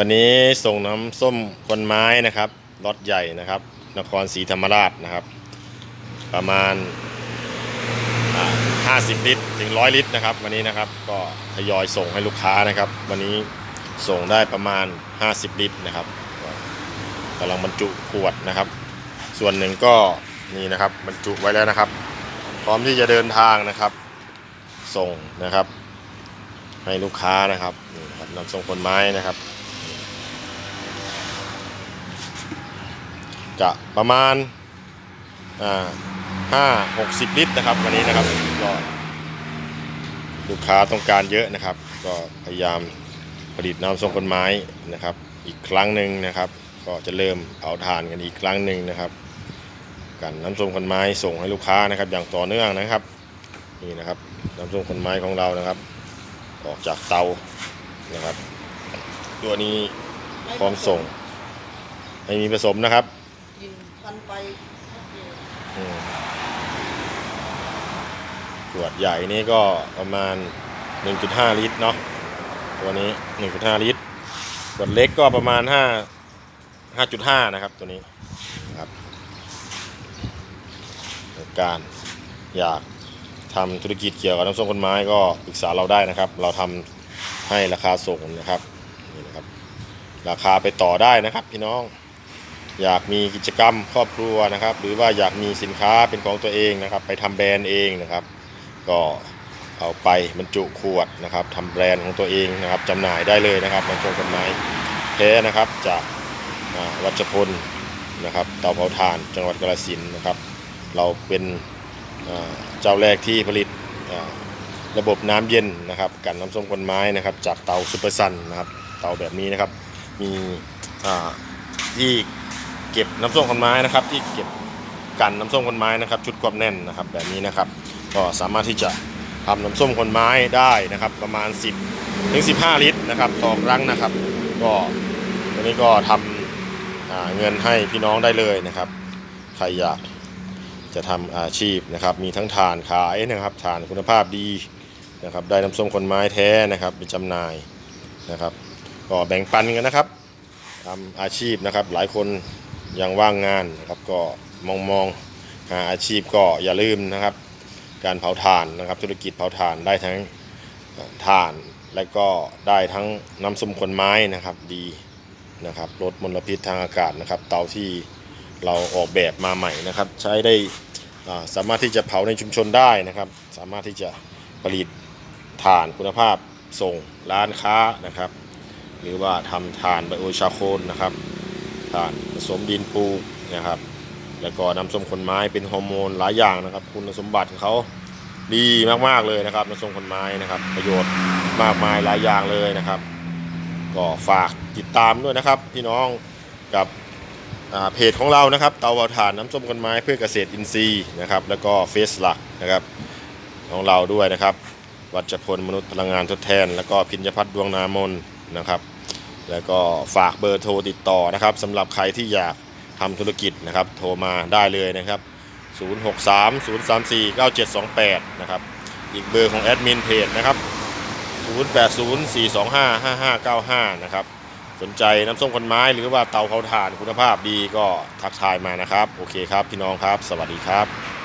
วันนี้ส่งน้ำส้มคนไม้นะครับรถใหญ่นะครับ นครศรีธรรมราชนะครับ ประมาณ 50 ลิตรถึง 100 ลิตรนะครับ วันนี้นะครับก็ทยอยส่งให้ลูกค้านะครับ วันนี้ส่งได้ประมาณ 50 ลิตรนะครับก็กำลังบรรจุขวดนะครับ ส่วนหนึ่งก็นี่นะครับบรรจุไว้แล้วนะครับ พร้อมที่จะเดินทางนะครับ ส่งนะครับ ให้ลูกค้านะครับนี่นะครับนำส่งผลไม้นะครับ จะประมาณอ่าห้าหกสิบลิตรนะครับวันนี้นะครับก็ลูกค้าต้องการเยอะนะครับ ก็พยายามผลิตน้ำส้มผลไม้นะครับ อีกครั้งหนึ่งนะครับ ก็จะเริ่มเผาถ่านกันอีกครั้งหนึ่งนะครับกันน้ำส้มผลไม้ส่งให้ลูกค้านะครับ อย่างต่อเนื่องนะครับนี่นะครับน้ำส้มผลไม้ของเรานะครับ ออกจากเตานะครับ ตัวนี้พร้อมส่งไม่มีผสมนะครับ พันไปขวดใหญ่นี่ก็ประมาณ 1.5 ลิตรเนาะตัวนี้ 1.5 ลิตรขวดเล็กก็ประมาณ 5 5.5 นะครับตัวนี้นครับการอยากทำธุรกิจเกี่ยวกับน้ำส้มคนไม้ก็ปรึกษาเราได้นะครับ เราทำให้ราคาส่งนะครับนี่นะครับ ราคาไปต่อได้นะครับพี่น้อง อยากมีกิจกรรมครอบครัวนะครับ หรือว่าอยากมีสินค้าเป็นของตัวเองนะครับ ไปทำแบรนด์เองนะครับ ก็เอาไปบรรจุขวดนะครับทำแบรนด์ของตัวเองนะครับจำหน่ายได้เลยนะครับน้ำส้มคนไม้แท้นะครับจากวัชพลนะครับเตาเผาถ่านจังหวัดกาฬสินนะครับ เราเป็นเจ้าแรกที่ผลิตระบบน้ำเย็นนะครับกันน้ำส้มคนไม้นะครับ จากเตาซูเปอร์ซันนะครับเตาแบบนี้นะครับ มีที่ เก็บน้ำส้มคนไม้นะครับ ที่เก็บกันน้ำส้มคนไม้นะครับ ชุดความแน่นนะครับ แบบนี้นะครับ ก็สามารถที่จะทำน้ำส้มคนไม้ได้นะครับ ประมาณ 10ถึง15 ลิตรนะครับต่อครั้งนะครับ ก็วันนี้ก็ทำอ่าเงินให้พี่น้องได้เลยนะครับใครอยากจะทำอาชีพนะครับ มีทั้งถ่านขายนะครับถ่านคุณภาพดีนะครับ ได้น้ำส้มคนไม้แท้นะครับไปจำหน่ายนะครับ ก็แบ่งปันกันนะครับทำอาชีพนะครับ หลายคน ยังว่างงานนะครับก็มองมองหาอาชีพก็อย่าลืมนะครับ การเผาถ่านนะครับ ธุรกิจเผาถ่านได้ทั้งถ่านและก็ได้ทั้งน้ำส้มคนไม้นะครับดีนะครับลดมลพิษทางอากาศนะครับ เตาที่เราออกแบบมาใหม่นะครับ ใช้ได้สามารถที่จะเผาในชุมชนได้นะครับ สามารถที่จะผลิตถ่านคุณภาพส่งร้านค้านะครับ หรือว่าทำถ่านไบโอชาโคนนะครับ ถ่านผสมดินปูนะครับ แล้วก็น้ำส้มคนไม้เป็นฮอร์โมนหลายอย่างนะครับ คุณสมบัติของเขาดีมากๆเลยนะครับน้ำส้มคนไม้นะครับ ประโยชน์มากมายหลายอย่างเลยนะครับ ก็ฝากติดตามด้วยนะครับ พี่น้องกับเพจของเรานะครับเตาเผาถ่านน้ำส้มคนไม้เพื่อเกษตรอินทรีย์นะครับ แล้วก็เฟซหลักนะครับของเราด้วยนะครับ วัชพลมนุษย์พลังงานทดแทน แล้วก็พิญญพัฒน์ดวงนามนนะครับ แล้วก็ฝากเบอร์โทรติดต่อนะครับสำหรับใครที่อยากทำธุรกิจนะครับโทรมาได้เลยนะครับ 063 034 9728 นะครับ อีกเบอร์ของแอดมินเพจนะครับ 080 425 5595 นะครับ สนใจน้ำส้มคนไม้หรือว่าเตาเผาถ่านคุณภาพดีก็ทักทายมานะครับ โอเคครับพี่น้องครับ สวัสดีครับ